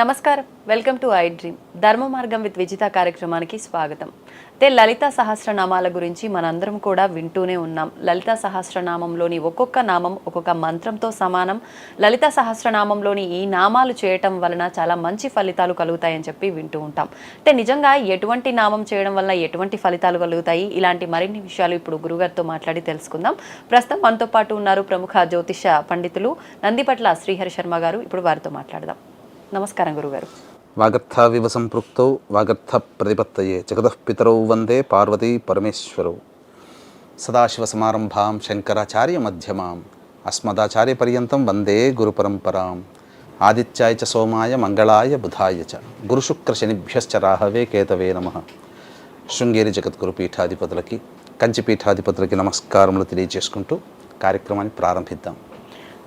నమస్కారం. Welcome to I dream. Dharma Margam with Vijitha కార్యక్రమానికి స్వాగతం. అయితే లలిత సహస్రనామాల గురించి మనందరం కూడా వింటూనే ఉన్నాం. లలిత సహస్రనామంలోని ఒక్కొక్క నామం ఒక్కొక్క మంత్రంతో సమానం. లలిత సహస్రనామంలోని ఈ నామాలు చేయటం వలన చాలా మంచి ఫలితాలు కలుగుతాయని చెప్పి వింటూ ఉంటాం. అంటే నిజంగా ఎటువంటి నామం చేయడం వలన ఎటువంటి ఫలితాలు కలుగుతాయి? ఇలాంటి మరిన్ని విషయాలు ఇప్పుడు గురుగారితో మాట్లాడి తెలుసుకుందాం. ప్రస్తుతం మనతో పాటు ఉన్నారు ప్రముఖ జ్యోతిష పండితులు నందిపట్ల శ్రీహరి శర్మ గారు. ఇప్పుడు వారితో మాట్లాడదాం. నమస్కారం గురుగారు. వాగర్థావివ సంపృక్తౌ వాగర్థ ప్రతిపత్తయే. జగతఃపితరౌ వందే పార్వతీ పరమేశ్వరౌ. సదాశివసమారంభాం శంకరాచార్య మధ్యమాం. అస్మదాచార్యపర్యంతం వందే గురుపరంపరాం ఆదిత్యాయ చ సోమాయ మంగళాయ బుధాయ చ. గురుశుక్రశనిభ్యశ్చ రాహవే కేతవే నమ. శృంగేరి జగద్గురు పీఠాధిపతులకి కంచి పీఠాధిపతులకి నమస్కారములు తెలియజేసుకుంటూ కార్యక్రమాన్ని ప్రారంభిద్దాం.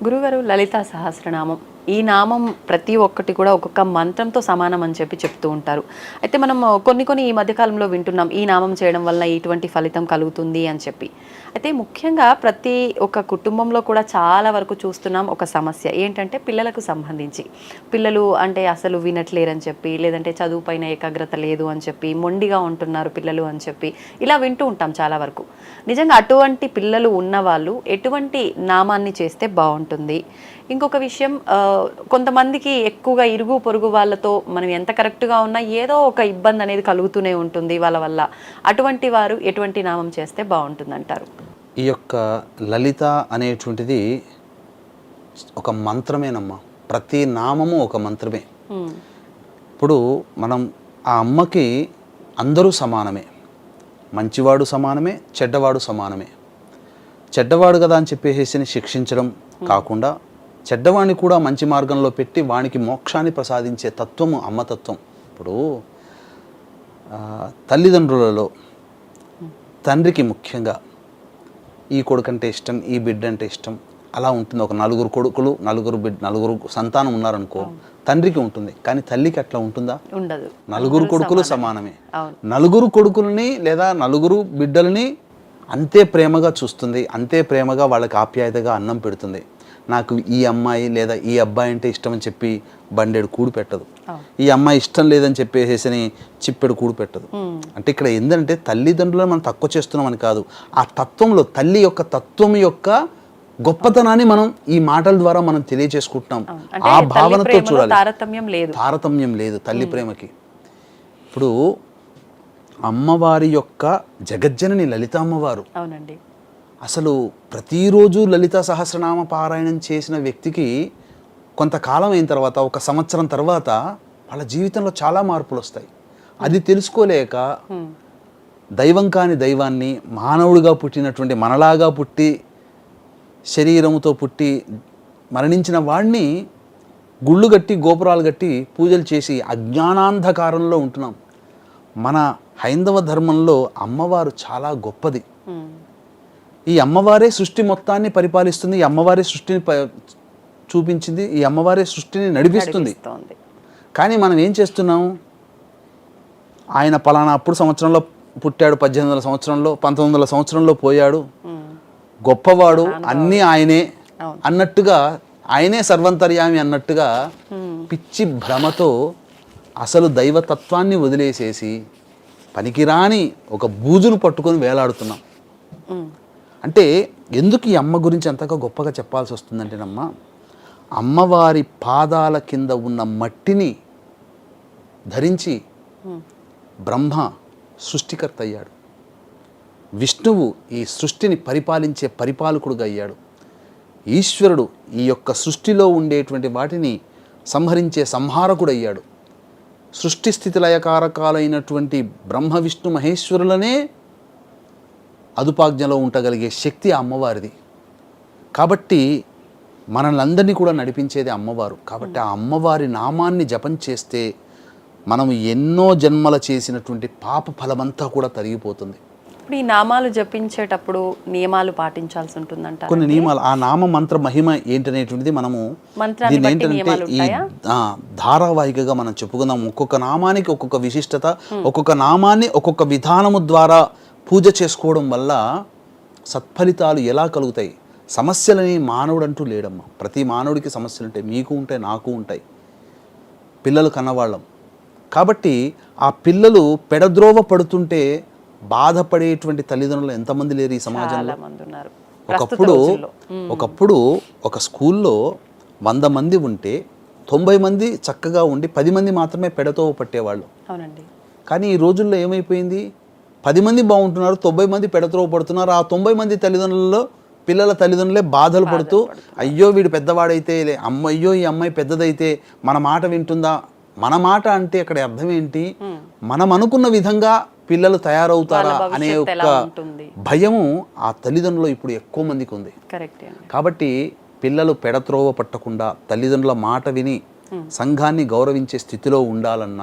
గురుగారు లలిత సహస్రనామం. ఈ నామం ప్రతి ఒక్కటి కూడా ఒక్కొక్క మంత్రంతో సమానం అని చెప్పి చెప్తూ ఉంటారు. అయితే మనం కొన్ని కొన్ని ఈ మధ్యకాలంలో వింటున్నాం ఈ నామం చేయడం వల్ల ఇటువంటి ఫలితం కలుగుతుంది అని చెప్పి. అయితే ముఖ్యంగా ప్రతి ఒక్క కుటుంబంలో కూడా చాలా వరకు చూస్తున్నాం ఒక సమస్య. ఏంటంటే పిల్లలకు సంబంధించి. పిల్లలు అంటే అసలు వినట్లేరని చెప్పి లేదంటే చదువు పైన ఏకాగ్రత లేదు అని చెప్పి మొండిగా ఉంటున్నారు పిల్లలు అని చెప్పి ఇలా వింటూ ఉంటాం చాలా వరకు. నిజంగా అటువంటి పిల్లలు ఉన్నవాళ్ళు ఎటువంటి నామాన్ని చేస్తే బాగుంటుంది? ఇంకొక విషయం కొంతమందికి ఎక్కువగా ఇరుగు పొరుగు వాళ్ళతో మనం ఎంత కరెక్ట్గా ఉన్నా ఏదో ఒక ఇబ్బంది అనేది కలుగుతూనే ఉంటుంది వాళ్ళ వల్ల. అటువంటి వారు ఎటువంటి నామం చేస్తే బాగుంటుంది అంటారు ఈ యొక్క లలిత అనేటువంటిది ఒక మంత్రమేనమ్మా. ప్రతి నామము ఒక మంత్రమే. ఇప్పుడు మనం ఆ అమ్మకి అందరూ సమానమే. మంచివాడు సమానమే చెడ్డవాడు సమానమే. చెడ్డవాడు కదా అని చెప్పేసి శిక్షించడం కాకుండా చెడ్డవాడిని కూడా మంచి మార్గంలో పెట్టి వానికి మోక్షాన్ని ప్రసాదించే తత్వము అమ్మతత్వం ఇప్పుడు తల్లిదండ్రులలో తండ్రికి ముఖ్యంగా ఈ కొడుకు అంటే ఇష్టం ఈ బిడ్డ అంటే ఇష్టం అలా ఉంటుంది. ఒక నలుగురు కొడుకులు నలుగురు బిడ్డ నలుగురు సంతానం ఉన్నారనుకో తండ్రికి ఉంటుంది. కానీ తల్లికి అట్లా ఉంటుందా? ఉండదు. నలుగురు కొడుకులు సమానమే. నలుగురు కొడుకుల్ని లేదా నలుగురు బిడ్డల్ని అంతే ప్రేమగా చూస్తుంది అంతే ప్రేమగా వాళ్ళకి ఆప్యాయతగా అన్నం పెడుతుంది. నాకు ఈ అమ్మాయి లేదా ఈ అబ్బాయి అంటే ఇష్టం అని చెప్పి బండెడు కూడు పెట్టదు. ఈ అమ్మాయి ఇష్టం లేదని చెప్పేసి చిప్పెడు కూడు పెట్టదు. అంటే ఇక్కడ ఏంటంటే తల్లిదండ్రులను మనం తక్కువ చేస్తున్నామని కాదు. ఆ తత్వంలో తల్లి యొక్క తత్వం యొక్క గొప్పతనాన్ని మనం ఈ మాటల ద్వారా మనం తెలియజేసుకుంటున్నాం ఆ భావనతో చూడాలి. తారతమ్యం లేదు. తారతమ్యం లేదు తల్లి ప్రేమకి. ఇప్పుడు అమ్మవారి యొక్క జగజ్జనని లలిత అమ్మవారు అవునండి. అసలు ప్రతిరోజు లలిత సహస్రనామ పారాయణం చేసిన వ్యక్తికి కొంతకాలం అయిన తర్వాత ఒక సంవత్సరం తర్వాత వాళ్ళ జీవితంలో చాలా మార్పులు వస్తాయి అది తెలుసుకోలేక. దైవం కాని దైవాన్ని మానవుడిగా పుట్టినటువంటి మనలాగా పుట్టి శరీరముతో పుట్టి మరణించిన వాడిని గుళ్ళు కట్టి గోపురాలు కట్టి పూజలు చేసి అజ్ఞానాంధకారంలో ఉంటున్నాం మన హైందవ ధర్మంలో అమ్మవారు చాలా గొప్పది. ఈ అమ్మవారే సృష్టి మొత్తాన్ని పరిపాలిస్తుంది ఈ అమ్మవారే సృష్టిని చూపించింది ఈ అమ్మవారే సృష్టిని నడిపిస్తుంది కానీ మనం ఏం చేస్తున్నాం ఆయన పలానా అప్పుడు సంవత్సరంలో పుట్టాడు పద్దెనిమిది వందల సంవత్సరంలో పంతొమ్మిది వందల సంవత్సరంలో పోయాడు. గొప్పవాడు అన్నీ ఆయనే. అన్నట్టుగా ఆయనే సర్వంతర్యామి అన్నట్టుగా. పిచ్చి భ్రమతో అసలు దైవతత్వాన్ని వదిలేసేసి పనికిరాని ఒక బూజును పట్టుకొని వేలాడుతున్నాం. అంటే ఎందుకు ఈ అమ్మ గురించి అంతగా గొప్పగా చెప్పాల్సి వస్తుందంటేనమ్మా అమ్మవారి పాదాల కింద ఉన్న మట్టిని ధరించి. బ్రహ్మ సృష్టికర్త అయ్యాడు. విష్ణువు ఈ సృష్టిని పరిపాలించే పరిపాలకుడుగా అయ్యాడు. ఈశ్వరుడు ఈ యొక్క సృష్టిలో ఉండేటువంటి వాటిని సంహరించే సంహారకుడు అయ్యాడు. సృష్టి స్థితి లయకారకాలైనటువంటి బ్రహ్మ విష్ణు మహేశ్వరులనే అదుపాజ్ఞలో ఉండగలిగే శక్తి ఆ అమ్మవారిది. కాబట్టి మనల్ని అందరినీ కూడా నడిపించేది అమ్మవారు. కాబట్టి ఆ అమ్మవారి నామాన్ని జపం చేస్తే మనం ఎన్నో జన్మల చేసినటువంటి పాప ఫలమంతా కూడా తరిగిపోతుంది. ఇప్పుడు ఈ నామాలు జపించేటప్పుడు నియమాలు పాటించాల్సి ఉంటుందంట కొన్ని నియమాలు ఆ నామ మంత్ర మహిమ ఏంటనేటువంటిది మనము ఏంటంటే ఈ ధారావాహికగా మనం చెప్పుకుందాం. ఒక్కొక్క నామానికి ఒక్కొక్క విశిష్టత ఒక్కొక్క నామాన్ని ఒక్కొక్క విధానము ద్వారా పూజ చేసుకోవడం వల్ల సత్ఫలితాలు ఎలా కలుగుతాయి? సమస్యలని మానవుడు అంటూ లేడమ్మా. ప్రతి మానవుడికి సమస్యలు ఉంటాయి. మీకు ఉంటాయి నాకు ఉంటాయి. పిల్లలు కన్నవాళ్ళం. కాబట్టి ఆ పిల్లలు పెడద్రోవ పడుతుంటే బాధపడేటువంటి తల్లిదండ్రులు ఎంతమంది లేరు ఈ సమాజంలో? ఒకప్పుడు ఒకప్పుడు ఒక స్కూల్లో వంద మంది ఉంటే తొంభై మంది చక్కగా ఉండి పది మంది మాత్రమే పెడతో పట్టేవాళ్ళు. కానీ ఈ రోజుల్లో ఏమైపోయింది? పది మంది బాగుంటున్నారు తొంభై మంది పెడతో పడుతున్నారు. ఆ తొంభై మంది తల్లిదండ్రులలో పిల్లల తల్లిదండ్రులే బాధలు పడుతూ అయ్యో వీడు పెద్దవాడైతే అమ్మ అయ్యో ఈ అమ్మాయి పెద్దదైతే మన మాట వింటుందా? మన మాట అంటే అక్కడ అర్థం ఏంటి? మనం అనుకున్న విధంగా పిల్లలు తయారవుతారా అనే ఒక? భయము ఆ తల్లిదండ్రులు ఇప్పుడు ఎక్కువ మందికి ఉంది. కాబట్టి పిల్లలు పెడత్రోవ పట్టకుండా తల్లిదండ్రుల మాట విని సంఘాన్ని గౌరవించే స్థితిలో ఉండాలన్న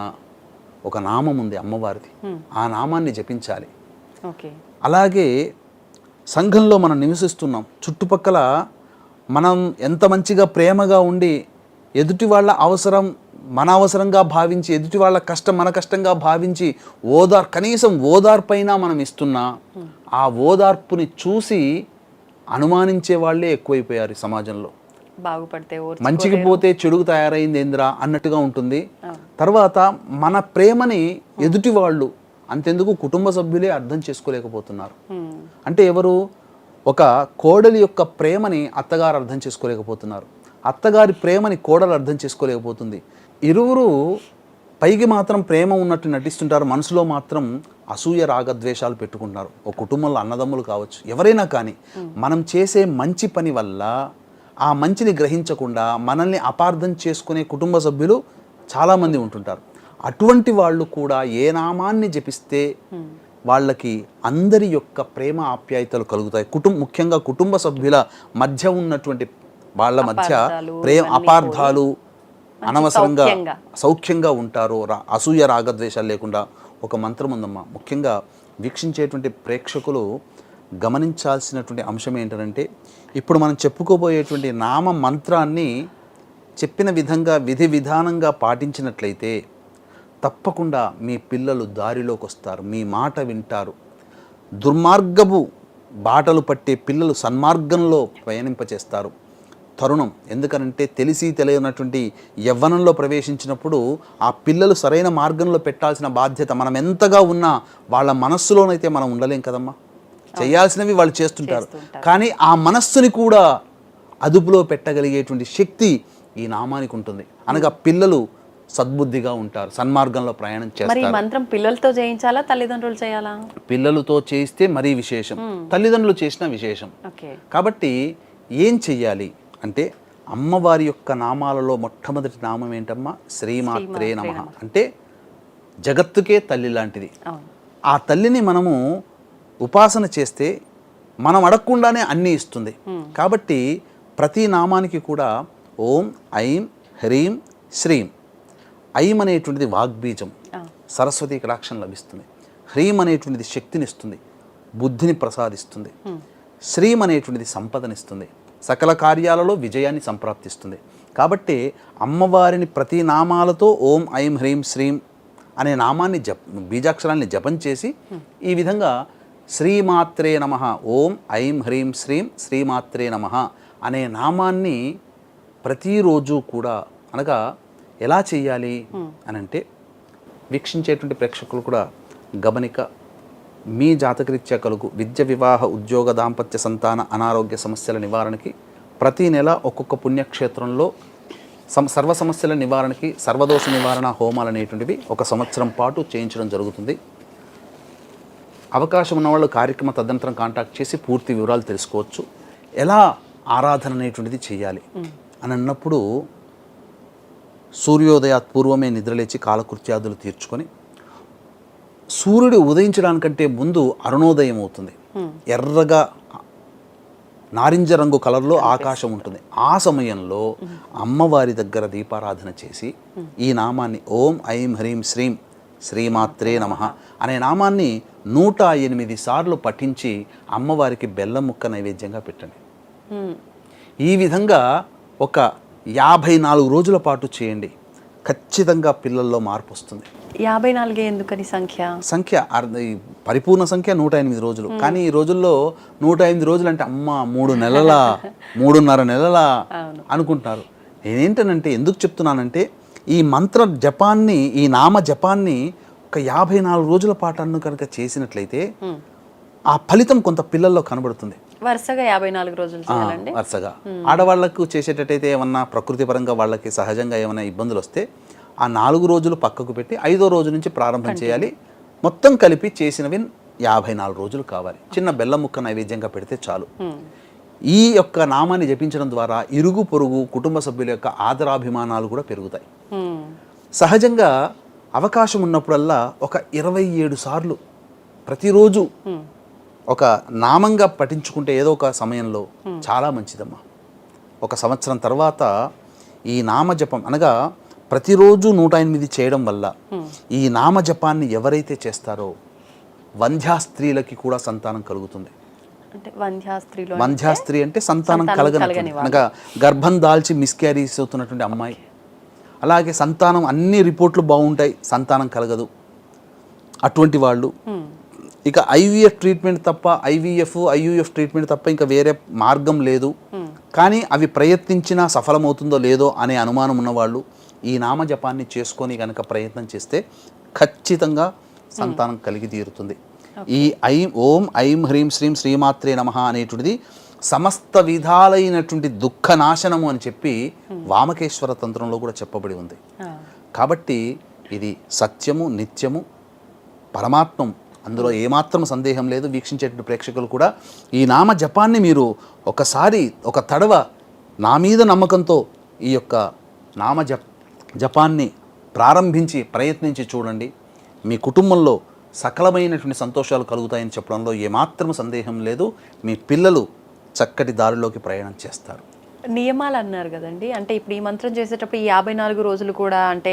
ఒక నామం ఉంది అమ్మవారిది. ఆ నామాన్ని జపించాలి. ఓకే. అలాగే సంఘంలో మనం నివసిస్తున్నాం. చుట్టుపక్కల మనం ఎంత మంచిగా ప్రేమగా ఉండి ఎదుటి వాళ్ళ అవసరం మన అవసరంగా భావించి ఎదుటి వాళ్ళ కష్టం మన కష్టంగా భావించి ఓదార్ కనీసం ఓదార్పైనా మనం ఇస్తున్నా ఆ ఓదార్పుని చూసి అనుమానించే వాళ్ళే ఎక్కువైపోయారు సమాజంలో. బాగుపడితే మంచికి పోతే చెడుకు తయారైంది ఏందిరా అన్నట్టుగా ఉంటుంది. తర్వాత మన ప్రేమని ఎదుటి వాళ్ళు అంతెందుకు కుటుంబ సభ్యులే అర్థం చేసుకోలేకపోతున్నారు. అంటే ఎవరు? ఒక కోడలి యొక్క ప్రేమని అత్తగారు అర్థం చేసుకోలేకపోతున్నారు. అత్తగారి ప్రేమని కోడలు అర్థం చేసుకోలేకపోతుంది. ఇరువురు పైకి మాత్రం ప్రేమ ఉన్నట్టు నటిస్తుంటారు. మనసులో మాత్రం అసూయ రాగద్వేషాలు పెట్టుకుంటున్నారు. ఒక కుటుంబంలో అన్నదమ్ములు కావచ్చు ఎవరైనా కానీ మనం చేసే మంచి పని వల్ల ఆ మంచిని గ్రహించకుండా మనల్ని అపార్థం చేసుకునే కుటుంబ సభ్యులు చాలామంది ఉంటుంటారు. అటువంటి వాళ్ళు కూడా ఏ నామాన్ని జపిస్తే వాళ్ళకి అందరి యొక్క ప్రేమ ఆప్యాయతలు కలుగుతాయి. కుటుంబ ముఖ్యంగా కుటుంబ సభ్యుల మధ్య ఉన్నటువంటి వాళ్ళ మధ్య ప్రేమ అపార్థాలు అనవసరంగా సౌఖ్యంగా. సౌఖ్యంగా ఉంటారు. రా- అసూయ రాగద్వేషాలు లేకుండా ఒక మంత్రం ఉందమ్మా. ముఖ్యంగా వీక్షించేటువంటి ప్రేక్షకులు గమనించాల్సినటువంటి అంశం ఏంటంటే ఇప్పుడు మనం చెప్పుకోబోయేటువంటి నామ మంత్రాన్ని చెప్పిన విధంగా విధి విధానంగా పాటించినట్లయితే తప్పకుండా మీ పిల్లలు దారిలోకి వస్తారు మీ మాట వింటారు. దుర్మార్గపు బాటలు పట్టే పిల్లలు సన్మార్గంలో పయనింపచేస్తారు తరుణం ఎందుకనంటే తెలిసి తెలియనటువంటి యవ్వనంలో ప్రవేశించినప్పుడు ఆ పిల్లలు సరైన మార్గంలో పెట్టాల్సిన బాధ్యత మనం ఎంతగా ఉన్నా వాళ్ళ మనస్సులోనైతే మనం ఉండలేం కదమ్మా. చేయాల్సినవి వాళ్ళు చేస్తుంటారు. కానీ ఆ మనస్సుని కూడా అదుపులో పెట్టగలిగేటువంటి శక్తి ఈ నామానికి ఉంటుంది. అనగా పిల్లలు సద్బుద్ధిగా ఉంటారు సన్మార్గంలో ప్రయాణం చేస్తారు. మంత్రం పిల్లలతో చేయించాలా తల్లిదండ్రులు చేయాలా? పిల్లలతో చేయిస్తే మరీ విశేషం. తల్లిదండ్రులు చేసిన విశేషం. కాబట్టి ఏం చెయ్యాలి అంటే అమ్మవారి యొక్క నామాలలో మొట్టమొదటి నామం ఏంటమ్మా? శ్రీమాత్రే నమ. అంటే జగత్తుకే తల్లి లాంటిది. ఆ తల్లిని మనము ఉపాసన చేస్తే మనం అడగకుండానే అన్నీ ఇస్తుంది. కాబట్టి ప్రతి నామానికి కూడా ఓం ఐం హ్రీం శ్రీం. ఐం అనేటువంటిది వాగ్బీజం. సరస్వతి కటాక్షం లభిస్తుంది. హ్రీం అనేటువంటిది శక్తినిస్తుంది. బుద్ధిని ప్రసాదిస్తుంది. శ్రీం అనేటువంటిది సంపదనిస్తుంది. సకల కార్యాలలో విజయాన్ని సంప్రాప్తిస్తుంది. కాబట్టి అమ్మవారిని ప్రతి నామాలతో ఓం ఐం హ్రీం శ్రీం అనే నామాన్ని జప బీజాక్షరాన్ని జపం చేసి ఈ విధంగా శ్రీమాత్రే నమ. ఓం ఐం హ్రీం శ్రీం శ్రీమాత్రే నమ అనే నామాన్ని ప్రతిరోజు కూడా అనగా ఎలా చేయాలి అని అంటే వీక్షించేటువంటి ప్రేక్షకులు కూడా గమనిక మీ జాతకరీత్యా కలుగు విద్య వివాహ ఉద్యోగ దాంపత్య సంతాన అనారోగ్య సమస్యల నివారణకి ప్రతి నెల ఒక్కొక్క పుణ్యక్షేత్రంలో సం సర్వ సమస్యల నివారణకి సర్వదోష నివారణ హోమాలు అనేటువంటివి ఒక సంవత్సరం పాటు చేయించడం జరుగుతుంది. అవకాశం ఉన్నవాళ్ళు కార్యక్రమ తదనంతరం కాంటాక్ట్ చేసి పూర్తి వివరాలు తెలుసుకోవచ్చు. ఎలా ఆరాధన అనేటువంటిది చేయాలి? అని అన్నప్పుడు సూర్యోదయాత్ పూర్వమే నిద్రలేచి కాలకృత్యాదులు తీర్చుకొని సూర్యుడు ఉదయించడానికంటే ముందు అరుణోదయం అవుతుంది. ఎర్రగా నారింజ రంగు కలర్లో ఆకాశం ఉంటుంది. ఆ సమయంలో అమ్మవారి దగ్గర దీపారాధన చేసి ఈ నామాన్ని ఓం ఐం హ్రీం శ్రీం శ్రీమాత్రే నమ అనే నామాన్ని నూట ఎనిమిది సార్లు పఠించి అమ్మవారికి బెల్లం ముక్క నైవేద్యంగా పెట్టండి. ఈ విధంగా ఒక యాభై నాలుగు రోజుల పాటు చేయండి. ఖచ్చితంగా పిల్లల్లో మార్పు వస్తుంది. యాభై నాలుగే ఎందుకని సంఖ్య? సంఖ్య పరిపూర్ణ సంఖ్య నూట ఎనిమిది రోజులు. కానీ ఈ రోజుల్లో నూట ఎనిమిది రోజులు అంటే అమ్మ మూడు నెలల మూడున్నర నెలల అనుకుంటున్నారు. నేనేంటనంటే ఎందుకు చెప్తున్నానంటే ఈ మంత్ర జపాన్ని ఈ నామ జపాన్ని ఒక యాభై నాలుగు రోజుల పాటను కనుక చేసినట్లయితే ఆ ఫలితం కొంత పిల్లల్లో కనబడుతుంది. వరుసగా యాభై నాలుగు రోజులు వరుసగా. ఆడవాళ్ళకు చేసేటట్టయితే ఏమన్నా ప్రకృతి పరంగా వాళ్ళకి సహజంగా ఏమైనా ఇబ్బందులు వస్తే ఆ నాలుగు రోజులు పక్కకు పెట్టి ఐదో రోజు నుంచి ప్రారంభం చేయాలి. మొత్తం కలిపి చేసినవి యాభై నాలుగు రోజులు కావాలి. చిన్న బెల్లం ముక్క నైవేద్యంగా పెడితే చాలు. ఈ యొక్క నామాన్ని జపించడం ద్వారా ఇరుగు పొరుగు కుటుంబ సభ్యుల యొక్క ఆదరాభిమానాలు కూడా పెరుగుతాయి. సహజంగా అవకాశం ఉన్నప్పుడల్లా ఒక ఇరవై ఏడు సార్లు ప్రతిరోజు ఒక నామంగా పఠించుకుంటే ఏదో ఒక సమయంలో చాలా మంచిదమ్మా. ఒక సంవత్సరం తర్వాత ఈ నామజపం అనగా ప్రతిరోజు నూట ఎనిమిది చేయడం వల్ల ఈ నామజపాన్ని ఎవరైతే చేస్తారో వంధ్యా స్త్రీలకి కూడా సంతానం కలుగుతుంది. అంటే వంధ్యాస్త్రీలో అంటే సంతానం కలగని అనగా గర్భం దాల్చి మిస్క్యారీస్ అవుతున్నటువంటి అమ్మాయి. అలాగే సంతానం అన్ని రిపోర్ట్లు బాగుంటాయి సంతానం కలగదు. అటువంటి వాళ్ళు. ఇక ఐవీఎఫ్ ట్రీట్మెంట్ తప్ప ఐవీఎఫ్ ఐయుఎఫ్ ట్రీట్మెంట్ తప్ప ఇంకా వేరే మార్గం లేదు. కానీ అవి ప్రయత్నించినా సఫలమవుతుందో లేదో అనే అనుమానం ఉన్నవాళ్ళు ఈ నామజపాన్ని చేసుకొని కనుక ప్రయత్నం చేస్తే ఖచ్చితంగా సంతానం కలిగి తీరుతుంది. ఈ ఐం ఓం ఐం హ్రీం శ్రీం శ్రీమాత్రే నమ అనేటువంటిది సమస్త విధాలైనటువంటి దుఃఖ నాశనము అని చెప్పి వామకేశ్వర తంత్రంలో కూడా చెప్పబడి ఉంది. కాబట్టి ఇది సత్యము నిత్యము పరమాత్మం. అందులో ఏమాత్రం సందేహం లేదు. వీక్షించేటువంటి ప్రేక్షకులు కూడా ఈ నామ జపాన్ని మీరు ఒకసారి ఒక తడవ నా మీద నమ్మకంతో ఈ యొక్క నామ జప్ జపాన్ని ప్రారంభించి ప్రయత్నించి చూడండి. మీ కుటుంబంలో సకలమైనటువంటి సంతోషాలు కలుగుతాయని చెప్పడంలో ఏమాత్రం సందేహం లేదు. మీ పిల్లలు చక్కటి దారిలోకి ప్రయాణం చేస్తారు. నియమాలు అన్నారు కదండి. అంటే ఇప్పుడు ఈ మంత్రం చేసేటప్పుడు ఈ యాభై నాలుగు రోజులు కూడా అంటే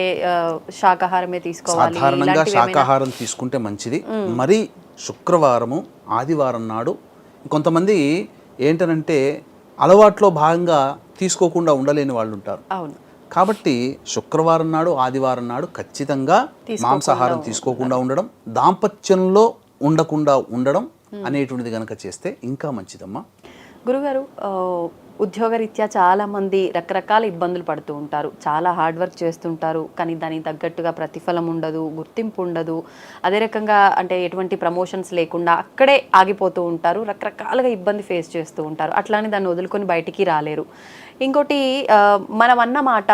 శాకాహారమే తీసుకోవాలి సాధారణంగా శాకాహారం తీసుకుంటే మంచిది. మరి శుక్రవారము ఆదివారం నాడు కొంతమంది ఏంటనంటే అలవాట్లో భాగంగా తీసుకోకుండా ఉండలేని వాళ్ళు ఉంటారు అవును. కాబట్టి శుక్రవారం నాడు ఆదివారం నాడు ఖచ్చితంగా మాంసాహారం తీసుకోకుండా ఉండడం దాంపత్యంలో ఉండకుండా ఉండడం అనేటువంటిది కనుక చేస్తే ఇంకా మంచిదమ్మా. గురుగారు ఉద్యోగరీత్యా చాలామంది రకరకాల ఇబ్బందులు పడుతూ ఉంటారు. చాలా హార్డ్ వర్క్ చేస్తుంటారు. కానీ దానికి తగ్గట్టుగా ప్రతిఫలం ఉండదు గుర్తింపు ఉండదు. అదే రకంగా అంటే ఎటువంటి ప్రమోషన్స్ లేకుండా అక్కడే ఆగిపోతూ ఉంటారు. రకరకాలుగా ఇబ్బంది ఫేస్ చేస్తూ ఉంటారు. అట్లానే దాన్ని వదులుకొని బయటికి రాలేరు. ఇంకోటి మనం అన్న మాట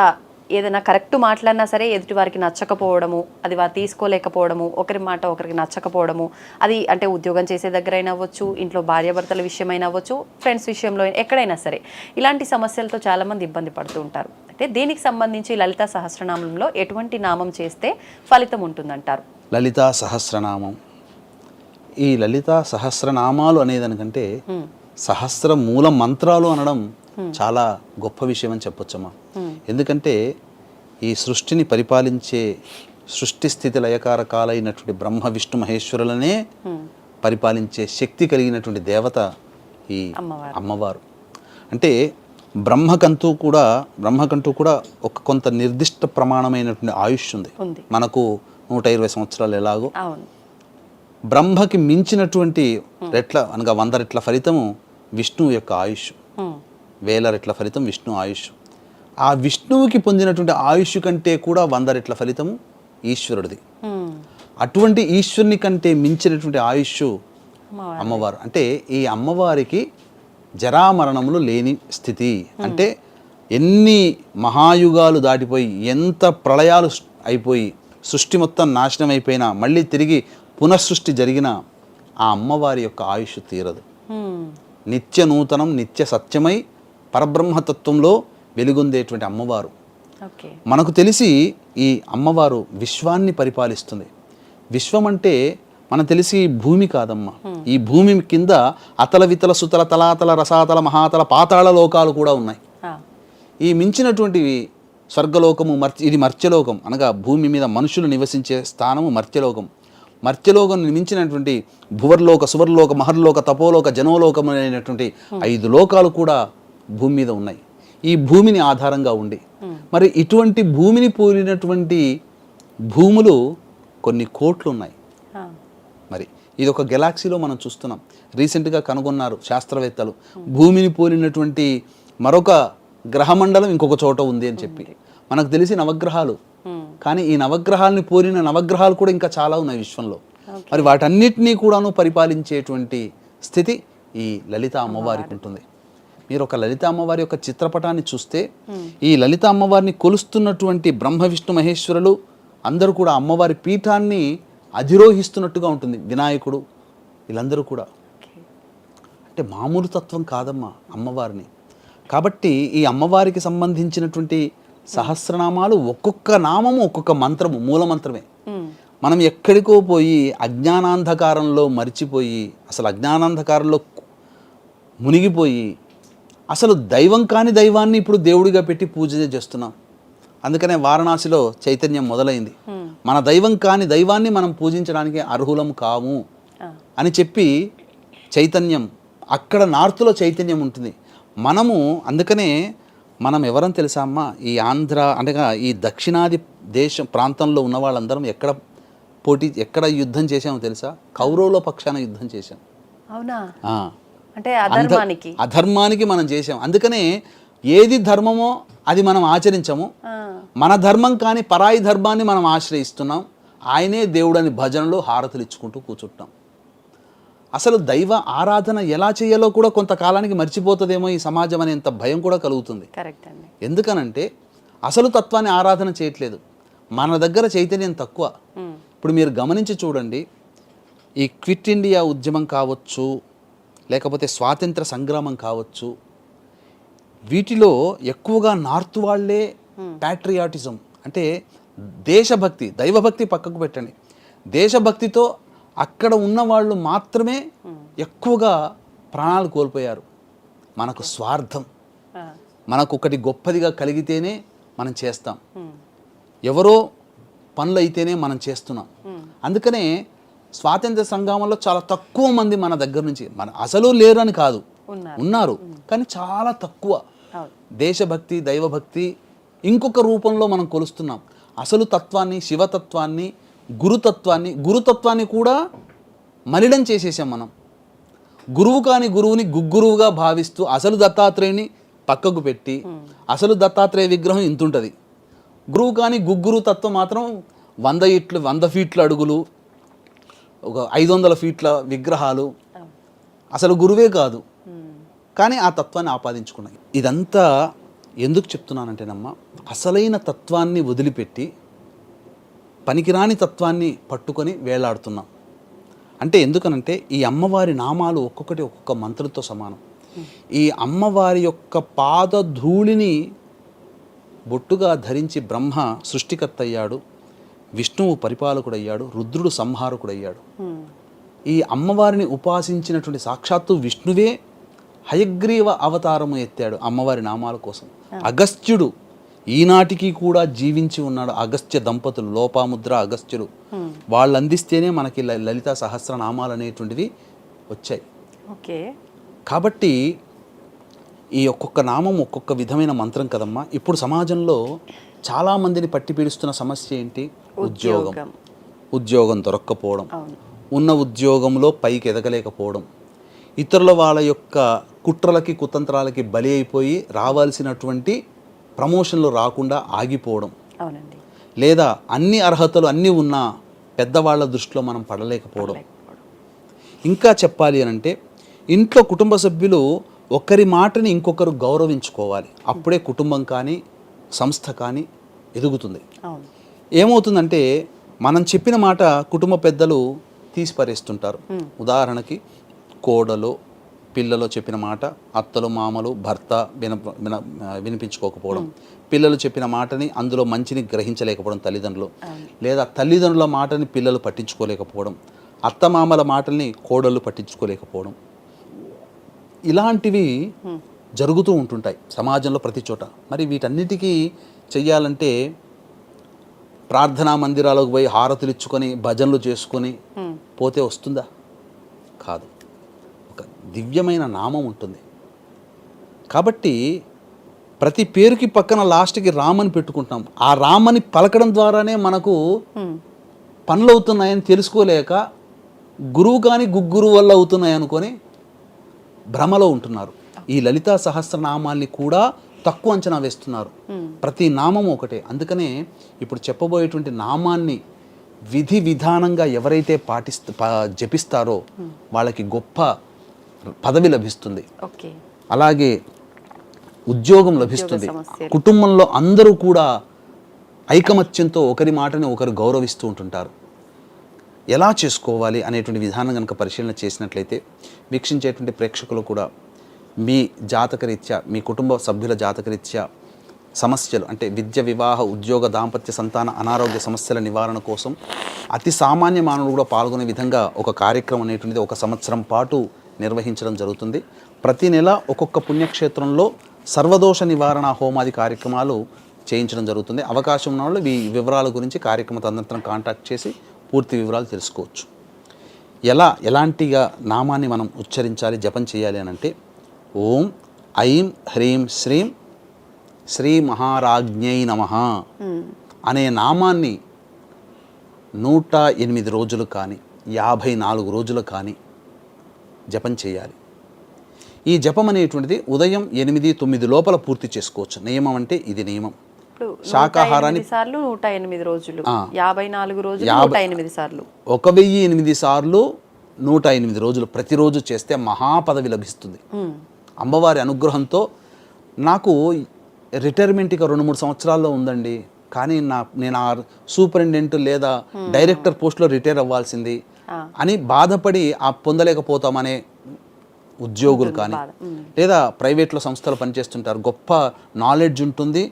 ఏదైనా కరెక్ట్ మాట్లాడినా సరే ఎదుటి వారికి నచ్చకపోవడము అది వారు తీసుకోలేకపోవడము ఒకరి మాట ఒకరికి నచ్చకపోవడము అది అంటే ఉద్యోగం చేసే దగ్గరైనా అవ్వచ్చు ఇంట్లో భార్యాభర్తల విషయమైనా అవ్వచ్చు ఫ్రెండ్స్ విషయంలో ఎక్కడైనా సరే ఇలాంటి సమస్యలతో చాలామంది ఇబ్బంది పడుతూ ఉంటారు. అంటే దీనికి సంబంధించి లలిత సహస్రనామంలో ఎటువంటి నామం చేస్తే ఫలితం ఉంటుందంటారు? లలితా సహస్రనామం. ఈ లలితా సహస్రనామాలు అనేదానికంటే సహస్ర మూల మంత్రాలు అనడం చాలా గొప్ప విషయం అని చెప్పొచ్చమ్మా ఎందుకంటే ఈ సృష్టిని పరిపాలించే సృష్టి స్థితి లయకారకాలైనటువంటి బ్రహ్మ విష్ణు మహేశ్వరులనే పరిపాలించే శక్తి కలిగినటువంటి దేవత ఈ అమ్మవారు. అంటే బ్రహ్మకంటూ కూడా బ్రహ్మకంటూ కూడా ఒక కొంత నిర్దిష్ట ప్రమాణమైనటువంటి ఆయుష్ ఉంది. మనకు నూట ఇరవై సంవత్సరాలు ఎలాగో. బ్రహ్మకి మించినటువంటి రెట్ల అనగా వంద రెట్ల ఫలితము విష్ణువు యొక్క ఆయుష్. వేల రెట్ల ఫలితం విష్ణు ఆయుష్ ఆ విష్ణువుకి పొందినటువంటి ఆయుష్ కంటే కూడా వంద రెట్ల ఫలితము ఈశ్వరుడిది హ్మ్. అటువంటి ఈశ్వరుని కంటే మించినటువంటి ఆయుష్ అమ్మవారు. అంటే ఈ అమ్మవారికి జరామరణములు లేని స్థితి అంటే ఎన్ని మహాయుగాలు దాటిపోయి ఎంత ప్రళయాలు అయిపోయి సృష్టి మొత్తం నాశనం అయిపోయినా మళ్ళీ తిరిగి పునఃసృష్టి జరిగిన ఆ అమ్మవారి యొక్క ఆయుష్ తీరదు హ్మ్. నిత్య నూతనం నిత్య సత్యమై పరబ్రహ్మతత్వంలో వెలుగొందేటువంటి అమ్మవారు. మనకు తెలిసి ఈ అమ్మవారు విశ్వాన్ని పరిపాలిస్తుంది. విశ్వం అంటే మనం తెలిసి భూమి కాదమ్మా. ఈ భూమి కింద అతల వితల సుతల తలాతల రసాతల మహాతల పాతాళ లోకాలు కూడా ఉన్నాయి. ఈ మించినటువంటివి స్వర్గలోకము మర్చ ఇది మర్త్యలోకం. అనగా భూమి మీద మనుషులు నివసించే స్థానము మర్త్యలోకం. మర్త్యలోకం మించినటువంటి భువర్లోక సువర్లోక మహర్లోక తపోలోక జనోలోకం అనేటువంటి ఐదు లోకాలు కూడా భూమి మీద ఉన్నాయి. ఈ భూమిని ఆధారంగా ఉండి. మరి ఇటువంటి భూమిని పోలినటువంటి భూములు కొన్ని కోట్లు ఉన్నాయి మరి ఇది ఒక గెలాక్సీలో మనం చూస్తున్నాం. రీసెంట్గా కనుగొన్నారు శాస్త్రవేత్తలు. భూమిని పోలినటువంటి మరొక గ్రహమండలం ఇంకొక చోట ఉంది అని చెప్పి. మనకు తెలిసి నవగ్రహాలు. కానీ ఈ నవగ్రహాలని పోలిన నవగ్రహాలు కూడా ఇంకా చాలా ఉన్నాయి విశ్వంలో. మరి వాటన్నిటినీ కూడాను పరిపాలించేటువంటి స్థితి ఈ లలిత అమ్మవారికి. ఉంటుంది. మీరు ఒక లలిత అమ్మవారి యొక్క చిత్రపటాన్ని చూస్తే ఈ లలిత అమ్మవారిని కొలుస్తున్నటువంటి బ్రహ్మ విష్ణు మహేశ్వరులు అందరూ కూడా అమ్మవారి పీఠాన్ని అధిరోహిస్తున్నట్టుగా ఉంటుంది వినాయకుడు వీళ్ళందరూ కూడా. అంటే మామూలు తత్వం కాదమ్మా అమ్మవారిని. కాబట్టి ఈ అమ్మవారికి సంబంధించినటువంటి సహస్రనామాలు ఒక్కొక్క నామము ఒక్కొక్క మంత్రము మూల మంత్రమే. మనం ఎక్కడికో పోయి అజ్ఞానాంధకారంలో మరిచిపోయి అసలు అజ్ఞానాంధకారంలో మునిగిపోయి అసలు దైవం కాని దైవాన్ని ఇప్పుడు దేవుడిగా పెట్టి పూజ చేస్తున్నాం. అందుకనే వారణాసిలో చైతన్యం మొదలైంది. మన దైవం కాని దైవాన్ని మనం పూజించడానికి అర్హులం కాము అని చెప్పి చైతన్యం అక్కడ నార్త్లో చైతన్యం ఉంటుంది. మనము అందుకనే మనం ఎవరని తెలుసా అమ్మా? ఈ ఆంధ్ర అనగా ఈ దక్షిణాది దేశం ప్రాంతంలో ఉన్న వాళ్ళందరం ఎక్కడ పోటీ ఎక్కడ యుద్ధం చేశామో తెలుసా? కౌరవుల పక్షాన యుద్ధం చేశాం. అవునా. అంటే అంధ- అధర్మానికి అధర్మానికి మనం చేసాం. అందుకనే ఏది ధర్మమో అది మనం ఆచరించము. మన ధర్మం కానీ పరాయి ధర్మాన్ని మనం ఆశ్రయిస్తున్నాం. ఆయనే దేవుడని భజనలో హారతులు ఇచ్చుకుంటూ కూర్చుంటాం. అసలు దైవ ఆరాధన ఎలా చేయాలో కూడా కొంతకాలానికి మర్చిపోతుందేమో ఈ సమాజం అనేంత భయం కూడా కలుగుతుంది. కరెక్ట్ అండి. ఎందుకనంటే అసలు తత్వాన్ని ఆరాధన చేయట్లేదు. మన దగ్గర చైతన్యం తక్కువ. ఇప్పుడు మీరు గమనించి చూడండి. ఈ క్విట్ ఇండియా ఉద్యమం కావచ్చు లేకపోతే స్వాతంత్ర సంగ్రామం కావచ్చు. వీటిలో ఎక్కువగా నార్త్ వాళ్ళే ప్యాట్రియాటిజం అంటే దేశభక్తి దైవభక్తి పక్కకు పెట్టండి. దేశభక్తితో అక్కడ ఉన్న వాళ్ళు మాత్రమే ఎక్కువగా ప్రాణాలు కోల్పోయారు. మనకు స్వార్థం. మనకు ఒకటి గొప్పదిగా కలిగితేనే మనం చేస్తాం. ఎవరో పనులు అయితేనే మనం చేస్తున్నాం. అందుకనే స్వాతంత్ర సంగ్రామంలో చాలా తక్కువ మంది మన దగ్గర నుంచి మన అసలు లేరని కాదు. ఉన్నారు. కానీ చాలా తక్కువ. దేశభక్తి దైవభక్తి ఇంకొక రూపంలో మనం కొలుస్తున్నాం. అసలు తత్వాన్ని శివతత్వాన్ని గురుతత్వాన్ని గురుతత్వాన్ని కూడా మలిడం చేసేసాం మనం. గురువు కాని గురువుని గుగ్గురువుగా భావిస్తూ అసలు దత్తాత్రేయుని పక్కకు పెట్టి అసలు దత్తాత్రేయ విగ్రహం ఇంతుంటుంది. గురువు కాని గుగ్గురు తత్వం మాత్రం వంద ఇట్లు వంద ఫీట్ల అడుగులు ఒక ఐదు వందల ఫీట్ల విగ్రహాలు అసలు గురువే కాదు. కానీ ఆ తత్వాన్ని ఆపాదించుకున్నాయి. ఇదంతా ఎందుకు చెప్తున్నానంటేనమ్మా అసలైన తత్వాన్ని వదిలిపెట్టి పనికిరాని తత్వాన్ని పట్టుకొని వేలాడుతున్నాం. అంటే ఎందుకనంటే ఈ అమ్మవారి నామాలు ఒక్కొక్కటి ఒక్కొక్క మంత్రులతో సమానం. ఈ అమ్మవారి యొక్క పాద ధూళిని బొట్టుగా ధరించి బ్రహ్మ సృష్టికర్త అయ్యాడు. విష్ణువు పరిపాలకుడయ్యాడు రుద్రుడు సంహారకుడయ్యాడు. ఈ అమ్మవారిని ఉపాసించినటువంటి సాక్షాత్తు విష్ణువే హయగ్రీవ అవతారము ఎత్తాడు అమ్మవారి నామాల కోసం. అగస్త్యుడు ఈనాటికి కూడా జీవించి ఉన్నాడు. అగస్త్య దంపతులు లోపాముద్ర అగస్త్యుడు వాళ్ళు అందిస్తేనే మనకి లలిత సహస్రనామాలు అనేటువంటివి వచ్చాయి. ఓకే. కాబట్టి ఈ ఒక్కొక్క నామం ఒక్కొక్క విధమైన మంత్రం కదమ్మా. ఇప్పుడు సమాజంలో చాలా మందిని పట్టి పీడిస్తున్న సమస్య ఏంటి? ఉద్యోగం. ఉద్యోగం. దొరక్కపోవడం. ఉన్న ఉద్యోగంలో పైకి ఎదగలేకపోవడం. ఇతరుల వాళ్ళ యొక్క కుట్రలకి కుతంత్రాలకి బలి అయిపోయి రావాల్సినటువంటి ప్రమోషన్లు రాకుండా ఆగిపోవడం. అవునండి. లేదా అన్ని అర్హతలు అన్నీ ఉన్నా పెద్దవాళ్ళ దృష్టిలో మనం పడలేకపోవడం. ఇంకా చెప్పాలి అని అంటే ఇంట్లో కుటుంబ సభ్యులు ఒకరి మాటని ఇంకొకరు గౌరవించుకోవాలి. అప్పుడే కుటుంబం కానీ సంస్థ కానీ ఎదుగుతుంది. ఏమవుతుందంటే మనం చెప్పిన మాట కుటుంబ పెద్దలు తీసి పారేస్తుంటారు. ఉదాహరణకి కోడలు పిల్లలు చెప్పిన మాట అత్తలు మామలు భర్త విన విన వినిపించుకోకపోవడం. పిల్లలు చెప్పిన మాటని అందులో మంచిని గ్రహించలేకపోవడం తల్లిదండ్రులు. లేదా తల్లిదండ్రుల మాటని పిల్లలు పట్టించుకోలేకపోవడం అత్తమామల మాటల్ని కోడళ్ళు పట్టించుకోలేకపోవడం. ఇలాంటివి జరుగుతూ ఉంటుంటాయి సమాజంలో ప్రతి చోట. మరి వీటన్నిటికీ చెయ్యాలంటే ప్రార్థనా మందిరాలకు పోయి హారతులు ఇచ్చుకొని భజనలు చేసుకొని పోతే వస్తుందా? కాదు. ఒక దివ్యమైన నామం ఉంటుంది. కాబట్టి ప్రతి పేరుకి పక్కన లాస్ట్కి రామని పెట్టుకుంటాం. ఆ రామని పలకడం ద్వారానే మనకు పనులు అవుతున్నాయని తెలుసుకోలేక గురువు కానీ గుగ్గురు వల్ల అవుతున్నాయి అనుకొని భ్రమలో ఉంటున్నారు. ఈ లలితా సహస్రనామాల్ని కూడా తక్కువ అంచనా వేస్తున్నారు. ప్రతి నామం ఒకటే. అందుకనే ఇప్పుడు చెప్పబోయేటువంటి నామాన్ని విధి విధానంగా ఎవరైతే పాటిస్త జపిస్తారో వాళ్ళకి గొప్ప పదవి లభిస్తుంది. అలాగే ఉద్యోగం లభిస్తుంది. కుటుంబంలో అందరూ కూడా ఐకమత్యంతో ఒకరి మాటని ఒకరు గౌరవిస్తూ ఉంటుంటారు. ఎలా చేసుకోవాలి అనేటువంటి విధానం కనుక పరిశీలన చేసినట్లయితే వీక్షించేటువంటి ప్రేక్షకులు కూడా మీ జాతకరీత్యా మీ కుటుంబ సభ్యుల జాతకరీత్యా సమస్యలు అంటే విద్య వివాహ ఉద్యోగ దాంపత్య సంతాన అనారోగ్య సమస్యల నివారణ కోసం అతి సామాన్య మానవుడు కూడా పాల్గొనే విధంగా ఒక కార్యక్రమం అనేటువంటిది ఒక సంవత్సరం పాటు నిర్వహించడం జరుగుతుంది. ప్రతి నెల ఒక్కొక్క పుణ్యక్షేత్రంలో సర్వదోష నివారణ హోమాది కార్యక్రమాలు చేయించడం జరుగుతుంది. అవకాశం ఉన్న వాళ్ళు ఈ వివరాల గురించి కార్యక్రమ తదనంతరం కాంటాక్ట్ చేసి పూర్తి వివరాలు తెలుసుకోవచ్చు. ఎలా ఎలాంటిగా నామాన్ని మనం ఉచ్చరించాలి జపం చేయాలి అని అంటే ఓం ఐం హ్రీం శ్రీం శ్రీ మహారాజ్ఞై నమ అనే నామాన్ని నూట ఎనిమిది రోజులు కానీ యాభై నాలుగు రోజులు కానీ జపం చేయాలి. ఈ జపం అనేటువంటిది ఉదయం ఎనిమిది తొమ్మిది లోపల పూర్తి చేసుకోవచ్చు. నియమం అంటే ఇది నియమం. శాకాహారాన్ని- సార్లు నూట ఎనిమిది రోజులు. ఆ. యాభై నాలుగు రోజులు యాభై- నూట ఎనిమిది సార్లు. ఒక వెయ్యి ఎనిమిది సార్లు నూట ఎనిమిది రోజులు ప్రతిరోజు చేస్తే మహాపదవి లభిస్తుంది. అమ్మవారి అనుగ్రహంతో నాకు రిటైర్మెంట్ ఇక రెండు మూడు సంవత్సరాల్లో ఉందండి. కానీ నా నేను ఆ సూపరింటెండెంట్ లేదా డైరెక్టర్ పోస్ట్లో రిటైర్ అవ్వాల్సింది. అని బాధపడి ఆ పొందలేకపోతామనే ఉద్యోగులు కానీ. లేదా ప్రైవేట్లో సంస్థలు పనిచేస్తుంటారు. గొప్ప నాలెడ్జ్ ఉంటుంది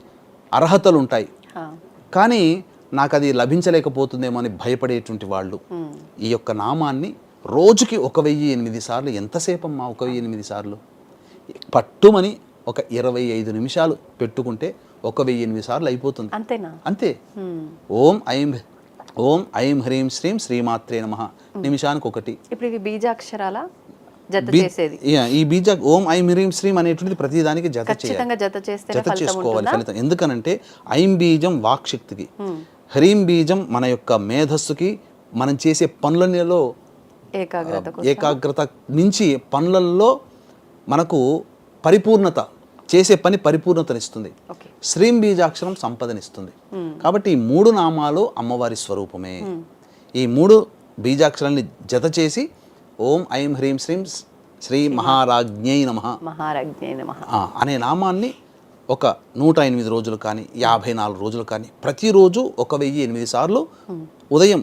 అర్హతలు ఉంటాయి. కానీ నాకు అది లభించలేకపోతుందేమో అని భయపడేటువంటి వాళ్ళు. ఈ యొక్క నామాన్ని రోజుకి ఒక వెయ్యి ఎనిమిది సార్లు ఎంతసేపు అమ్మా ఒక వెయ్యి ఎనిమిది సార్లు? పట్టుమని ఒక ఇరవై ఐదు నిమిషాలు పెట్టుకుంటే ఒక వెయ్యి ఎనిమిది సార్లు అయిపోతుంది. అంతేనా? అంతే. ఓం ఐం ఓం ఐం హ్రీం శ్రీం శ్రీమాత్రే నమ. నిమిషానికి ఒకటి ఇప్పుడు బీజాక్షరాల జత చేసేది. ఈ బీజ ఓం ఐం హ్రీం శ్రీం అనేటువంటిది ప్రతిదానికి జత చేయాలి. జత చేసుకోవాలి ఫలితం. ఎందుకనంటే ఐం బీజం వాక్శక్తికి హ్రీం బీజం మన యొక్క మేధస్సుకి మనం చేసే పనులలో ఏకాగ్రత ఏకాగ్రత నుంచి పనులలో మనకు పరిపూర్ణత చేసే పని పరిపూర్ణతనిస్తుంది. శ్రీం బీజాక్షరం సంపదనిస్తుంది. కాబట్టి ఈ మూడు నామాలు అమ్మవారి స్వరూపమే. ఈ మూడు బీజాక్షరాల్ని జత చేసి ఓం ఐం హ్రీం శ్రీం శ్రీ మహారాజ్ఞై నమ. మహారాజ్ఞే నమః. అనే నామాన్ని ఒక నూట ఎనిమిది రోజులు కానీ యాభై నాలుగు రోజులు కానీ ప్రతిరోజు ఒక వెయ్యి ఎనిమిది సార్లు ఉదయం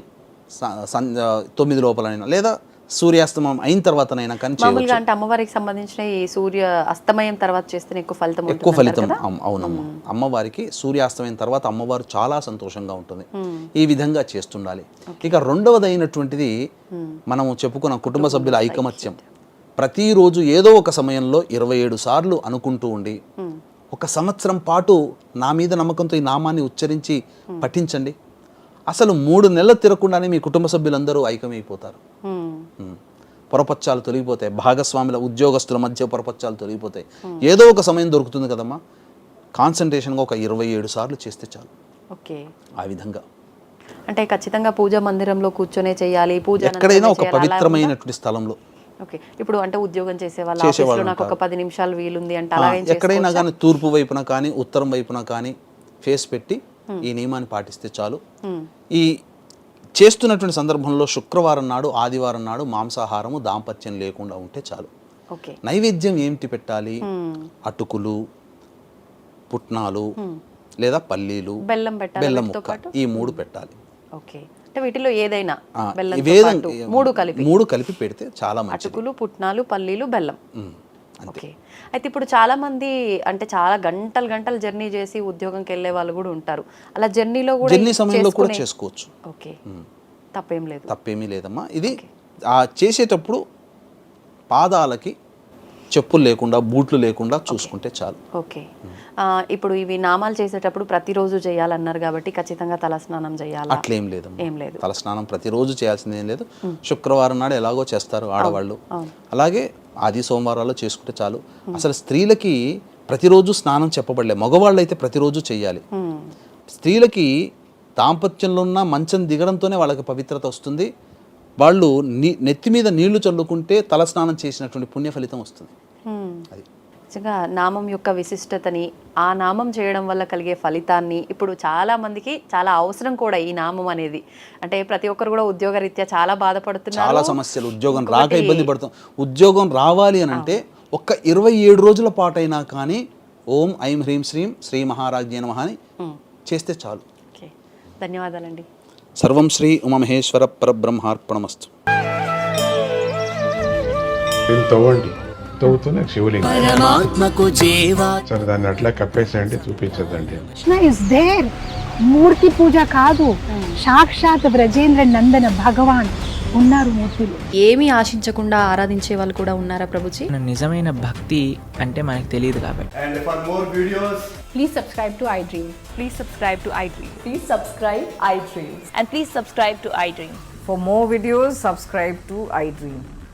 తొమ్మిది లోపలైనా లేదా సూర్యాస్తమం అయిన తర్వాతనైనా కానీ చేయవచ్చు. మామూలుగా అంటే అమ్మవారికి సంబంధించిన ఈ సూర్య అస్తమయం తర్వాత చేస్తేనే ఎక్కువ ఫలితం ఎక్కువ ఫలితం అవునమ్మా. అమ్మవారికి సూర్యాస్తమైన తర్వాత అమ్మవారు చాలా సంతోషంగా ఉంటుంది. ఈ విధంగా చేస్తుండాలి. ఇక రెండవది అయినటువంటిది మనము చెప్పుకున్న కుటుంబ సభ్యుల ఐకమత్యం. ప్రతిరోజు ఏదో ఒక సమయంలో ఇరవై ఏడు సార్లు అనుకుంటూ ఉండి ఒక సంవత్సరం పాటు నా మీద నమ్మకంతో ఈ నామాన్ని ఉచ్చరించి పఠించండి. అసలు మూడు నెలలు తిరగకుండానే మీ కుటుంబ సభ్యులందరూ ఐక్యమైపోతారు. పొరపచ్చాలు తొలగిపోతాయి. భాగస్వాముల ఉద్యోగస్తుల మధ్య పొరపచ్చాలు తొలగిపోతాయి. ఏదో ఒక సమయం దొరుకుతుంది కదమ్మా. కాన్సన్ట్రేషన్గా ఒక ఇరవై ఏడు సార్లు చేస్తే చాలు. ఓకే. ఆ విధంగా. అంటే ఖచ్చితంగా పూజా మందిరంలో కూర్చొనే చేయాలి పూజ ఎక్కడైనా ఒక? పవిత్రమైనటువంటి స్థలంలో. ఓకే. ఇప్పుడు అంటే ఉద్యోగం చేసే వాళ్ళ నాకు ఒక పది నిమిషాలు వీలుంది అంటే అలా ఎక్కడైనా? కానీ తూర్పు వైపున కానీ ఉత్తరం వైపున కానీ ఫేస్ పెట్టి ఈ నియమాన్ని పాటిస్తే చాలు. ఈ చేస్తున్నటువంటి సందర్భంలో శుక్రవారం నాడు ఆదివారం నాడు మాంసాహారము దాంపత్యం లేకుండా ఉంటే చాలు. నైవేద్యం ఏమిటి పెట్టాలి? అటుకులు పుట్నాలు లేదా పల్లీలు బెల్లం బెల్లం ముక్క ఈ మూడు పెట్టాలి. ఓకే. అంటే వీటిలో ఏదైనా బెల్లం మూడు కలిపి. మూడు కలిపి పెడితే చాలా మంచిది. అటుకులు పుట్నాలు పల్లీలు బెల్లం. ఓకే. అయితే ఇప్పుడు చాలా మంది అంటే చాలా గంటలు గంటలు జర్నీ చేసి ఉద్యోగంకి వెళ్ళే వాళ్ళు కూడా ఉంటారు. అలా జర్నీలో కూడా జర్నీ సమయంలో కూడా చేసుకోవచ్చు. ఓకే. తప్పేం లేదు. తప్పేమీ లేదమ్మా. ఇది ఆ చేసేటప్పుడు పాదాలకి చెప్పులు లేకుండా బూట్లు లేకుండా చూసుకుంటే చాలు. ఓకే. ఇప్పుడు ఇవి నామాలు చేసేటప్పుడు ప్రతిరోజు చేయాలన్నారు కాబట్టి ఖచ్చితంగా తలస్నానం చేయాలా? అట్లేం లేదమ్మా. ఏం లేదు. తలస్నానం ప్రతిరోజు చేయాల్సింది ఏం లేదు శుక్రవారం నాడు ఎలాగో చేస్తారు ఆడవాళ్ళు. అలాగే ఆది సోమవారాలు చేసుకుంటే చాలు. అసలు స్త్రీలకి ప్రతిరోజు స్నానం చెప్పబడలే. మగవాళ్ళు అయితే ప్రతిరోజు చేయాలి. స్త్రీలకి దాంపత్యంలో ఉన్న మంచం దిగడంతోనే వాళ్ళకి పవిత్రత వస్తుంది. వాళ్ళు నెత్తి మీద నీళ్ళు చల్లుకుంటే తలస్నానం చేసినటువంటి పుణ్య ఫలితం వస్తుంది. అది. నిజంగా నామం యొక్క విశిష్టతని ఆ నామం చేయడం వల్ల కలిగే ఫలితాన్ని ఇప్పుడు చాలా మందికి చాలా అవసరం కూడా ఈ నామం అనేది. అంటే ప్రతి ఒక్కరు కూడా ఉద్యోగరీత్యా చాలా బాధపడుతున్నారు. చాలా సమస్యలు. ఉద్యోగం రాక ఇబ్బంది పడుతాం ఉద్యోగం రావాలి అని అంటే ఒక్క ఇరవై ఏడు రోజుల పాటైనా కానీ ఓం ఐం హ్రీం శ్రీం శ్రీ మహారాజ్య నమః అని. చేస్తే చాలు. ఓకే. ధన్యవాదాలండి. సర్వం శ్రీ ఉమమహేశ్వర పరబ్రహ్మార్పణమస్తు. తవ్వండి తవ్వుతూనే శివలింగం. పరమాత్మకు జీవా సరే దాన్ని అట్లా కప్పేసేయండి చూపించదండి. కృష్ణ ఇస్ దేర్ మూర్తి పూజ కాదు. సాక్షాత్ బ్రజేంద్ర నందన భగవాన్ ఉన్నారు మూర్తిలో. ఏమీ ఆశించకుండా ఆరాధించే వాళ్ళు కూడా ఉన్నారా ప్రభుజీ? మన నిజమైన భక్తి అంటే మనకు తెలియదు కాబట్టి. Please subscribe to I Dream Please subscribe to iDream. Please subscribe iDream. And please subscribe to iDream. For more videos,